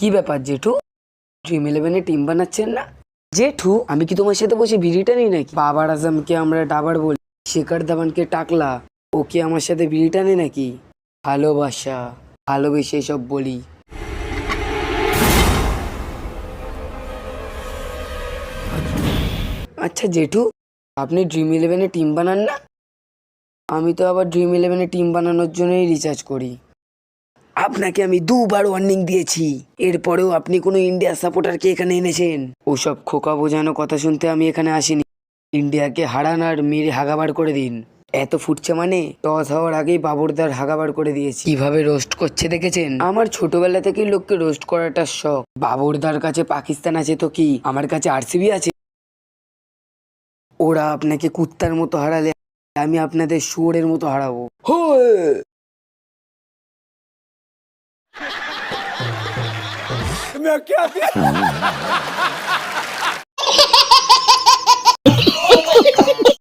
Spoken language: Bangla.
কি ব্যাপার, জেঠু? ড্রিম ইলেভেনে টিম বানাচ্ছেন না? জেঠু, আমি কি তোমার সাথে বসে বিড়িটা নিই নাকি? বাবার আজমকে আমরা ডাবার বলি, শেখর ধাবানকে টাকলা, ওকে আমার সাথে বিড়িটা নেই নাকি? ভালোবাসা, ভালোবেসে সব বলি। আচ্ছা জেঠু, আপনি ড্রিম ইলেভেনে টিম বানান না? আমি তো আবার ড্রিম ইলেভেনে টিম বানানোর জন্যই রিচার্জ করি। আপনাকে আমি দুবার ওয়ার্নিং দিয়েছি। এরপরেও আপনি কোনো ইন্ডিয়া সাপোর্টারকে এখানে এনেছেন? ওসব খোকা বোঝানো কথা শুনতে আমি এখানে আসিনি। ইন্ডিয়াকে হারান আর মেরে হাগাবার করে দিন। এত ফুটছে মানে টস হওয়ার আগেই বাবরদার হাগাবার করে দিয়েছি। কীভাবে রোস্ট করছে দেখেছেন? আমার ছোটবেলা থেকেই লোককে রোস্ট করাটা শখ। বাবরদার কাছে পাকিস্তান আছে তো কি? আমার কাছে আরসিবি আছে? ওরা আপনাকে কুত্তার মতো হারালে আমি আপনাদের শুয়োরের মতো হারাবো। 你们干的？